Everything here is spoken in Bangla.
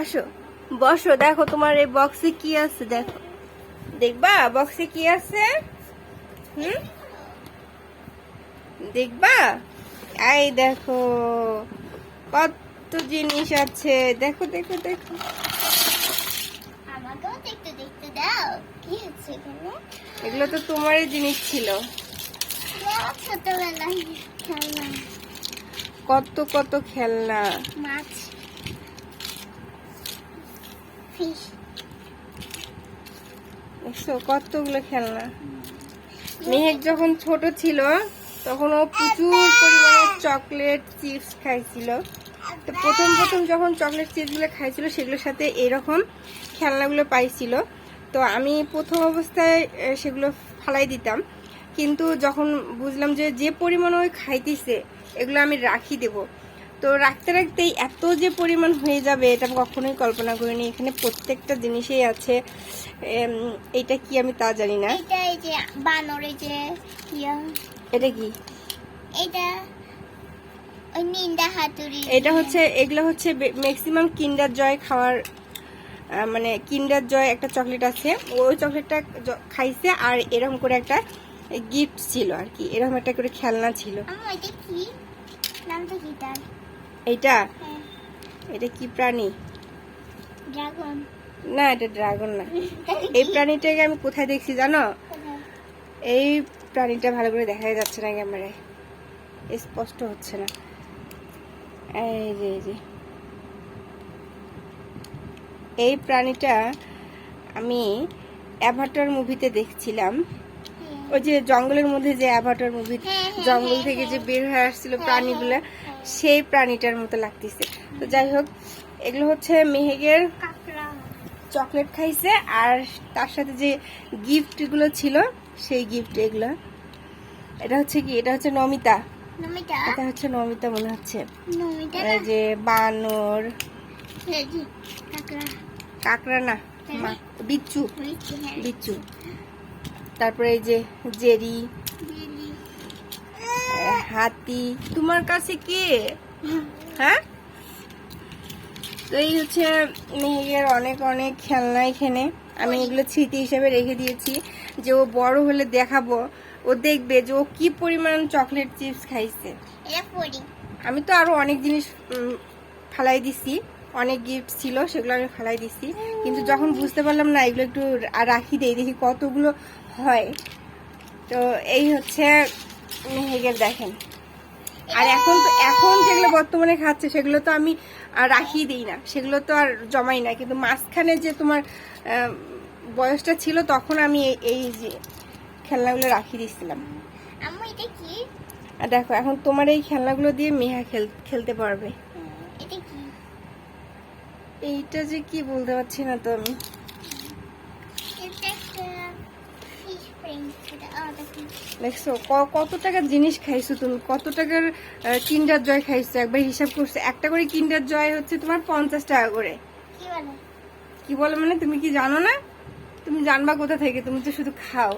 আসো বসো দেখো তোমার এই বক্সে কি আছে দেখো। দেখবা বক্সে কি আছে? হুম? দেখবা? এই দেখো কত জিনিস আছে। দেখো দেখো দেখো। আমাকেও দেখতে দেখতে দাও। কি হচ্ছে এখানে? এগুলো তো তোমারই জিনিস ছিল। ছোটবেলায় খেলনা। কত কত খেলনা। মাছ। কতগুলো খেলনা? মেহেক যখন ছোট ছিল, তখন ও প্রচুর পরিমাণে চকলেট চিপস খাইছিল। তো প্রথম প্রথম যখন চকলেট চিপসগুলো খাইছিল, সেগুলোর সাথে এরকম খেলনাগুলো পাইছিল। তো আমি প্রথম অবস্থায় সেগুলো ফালাই দিতাম। কিন্তু যখন বুঝলাম যে যে পরিমাণ ওই খাইতেছে, এগুলো আমি রাখি দেব। তো রাখতে রাখতেই এত যে পরিমাণ হয়ে যাবে এটা আমি কখনোই কল্পনা করিনি। এখানে প্রত্যেকটা জিনিসেই আছে। এটা কি আমি তা জানি না। এটা এই যে বানরে যে এটা কি? এটা এটা হচ্ছে এগুলো হচ্ছে ম্যাক্সিমাম কিন্ডার জয় খাওয়ার মানে কিন্ডার জয় একটা চকলেট আছে। ওই চকলেটটা খাইছে আর এরকম করে একটা গিফট ছিল আর কি। এরকম একটা করে খেলনা ছিল। নামটা কি হ্যাঁ এটা কি প্রাণী? ড্রাগন। না এটা ড্রাগন না। এই প্রাণীটাকে আমি কোথায় দেখছি জানো? এই প্রাণীটা ভালো করে দেখা যাচ্ছে না ক্যামেরায়। স্পষ্ট হচ্ছে না। এই যে এই যে। এই প্রাণীটা আমি অ্যাভাটার মুভিতে দেখছিলাম। ওই যে জঙ্গলের মধ্যে যে অ্যাভাটার মুভি হ্যাঁ, হ্যাঁ, জঙ্গল হ্যাঁ, থেকে যে হ্যাঁ। বের হয়ে আসছিল হ্যাঁ, প্রাণীগুলা হ্যাঁ, হ্যাঁ। সেই প্রাণীটার মতো লাগতেছে। তো যাই হোক এগুলো হচ্ছে মেহেগের চকলেট খাইছে আর তার সাথে যে গিফটগুলো ছিল সেই গিফট এগুলো। এটা হচ্ছে কি? এটা হচ্ছে নমিতা। এটা হচ্ছে নমিতা মনে হচ্ছে। যে বানর। কাকড়া। না বিচ্ছু। হ্যাঁ। বিচ্ছু। তারপরে এই যে জেরি। হাতি। তোমার কাছে কে? হ্যাঁ? তো এই হচ্ছে মেহেকের অনেক অনেক খেলনা এখানে। আমি এগুলো স্মৃতি হিসেবে রেখে দিয়েছি যে ও বড় হলে দেখাবো। ও দেখবে যে ও কি পরিমাণ চকলেট চিপস খাইছে। আমি তো আরও অনেক জিনিস ফালাই দিছি। অনেক গিফট ছিল সেগুলো আমি ফালাই দিছি। কিন্তু যখন বুঝতে পারলাম না এগুলো একটু রাখি দেই দেখি কতগুলো হয়। তো এই হচ্ছে মেহেগের দেখেন। আর এখন তো এখন যেগুলো বর্তমানে খাচ্ছে সেগুলো তো আমি আর রাখি দিই না। সেগুলো তো আর জমাই না। কিন্তু মাঝখানে যে তোমার বয়সটা ছিল তখন আমি এই- যে খেলনাগুলো রাখি দিয়েছিলাম। আর দেখো এখন তোমার এই খেলনাগুলো দিয়ে মেহা খেল খেলতে পারবে। এইটা যে কি বলতে পারছি না তো আমি এটা একটা ফিশ ফ্রেন্ড এটা আ দেখো দেখছ কত টাকার জিনিস খাইছো তুমি? কত টাকার কিন্ডার জয় খাইছো? একবার হিসাব করছ। একটা করে কিন্ডার জয় হচ্ছে তোমার পঞ্চাশ টাকা করে। কি বলে? কি বলে মানে তুমি কি জানো না? তুমি জানবা কোথা থেকে তুমি তো শুধু খাও।